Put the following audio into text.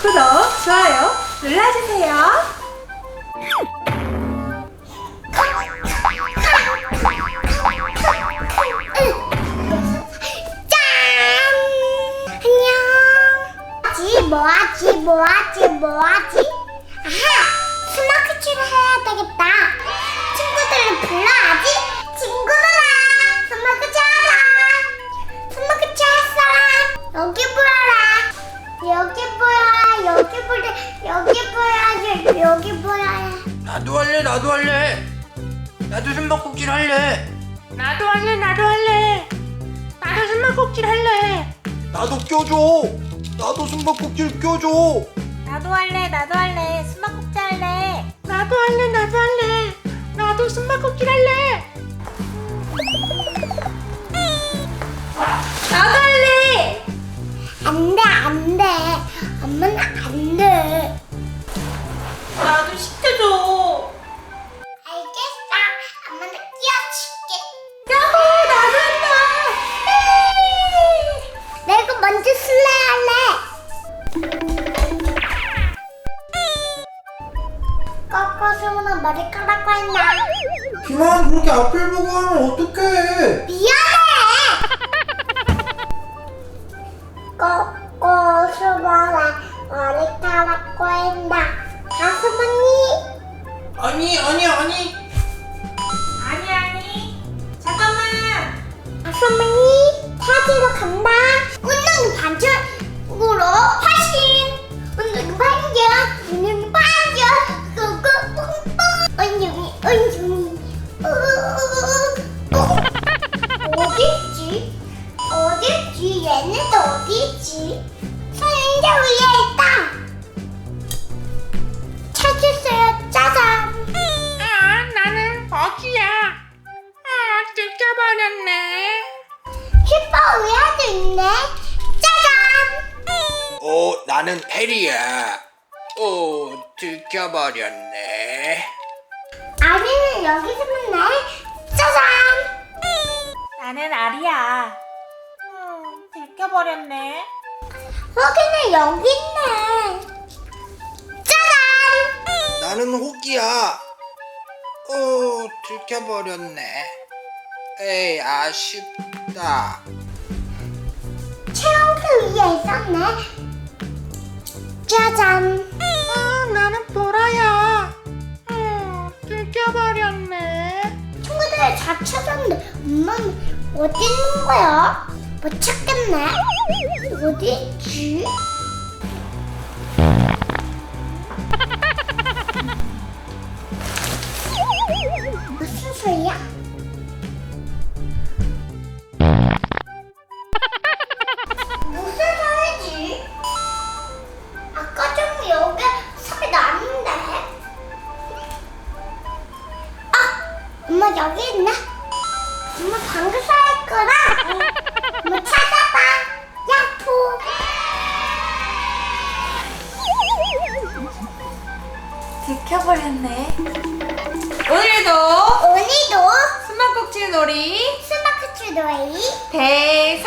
구독, 좋아요 눌러주세요. 뭐하지 뭐하지 뭐하지? 아하! 스마크치를 해야 되겠다. 친구들을 여기 보여라. 나도 할래 나도 할래 나도 숨바꼭질 할래 나도 할래, 나도 할래. 나도 숨바꼭질 할래. 나도 껴줘 나도 숨바꼭질 껴줘 나도 할래, 나도 할래. 숨바꼭질 할래. 나도 할래, 나도 할래. 나도 숨바꼭질 할래. 나도 할래. 안 돼, 안 돼. 엄마는 안 돼. 거꾸로는 머리카락 했나? 그만 그렇게 앞을 보고 하면 어떡해 미안해. 거꾸로는 머리카락 했나? 가수머니. 아니 아니 아니 아니, 아니. 잠깐만. 가수머니 얘는 또 어딨지? 상자 위에 있다. 찾았어요. 짜잔. 아, 나는 버기야. 아, 들켜버렸네. 슈퍼 위에도 있네. 짜잔. 어 나는 해리야 어 들켜버렸네 아리는 여기 있었네. 짜잔. 나는 아리야. 음, 들켜버렸네. 여기는 여기 있네. 짜잔. 나는 호기야 어 들켜버렸네 에이 아쉽다 체온표 위에 있었네. 짜잔. 아, 나는 보라야. 어, 들켜버렸네. 친구들 다 찾았는데 엄마는 어디 있는 거야? 못 찾겠네. 어디 있지? 무슨 소리야? 무슨 소리지? 아까 좀 여기 소리 났는데. 아, 엄마 여기 있네. 엄마 방금 살 거라. 엄마 찾아봐. 야포. 들켜버렸네. 오늘도 오늘도 숨바꼭질 놀이 스마크츠 놀이 대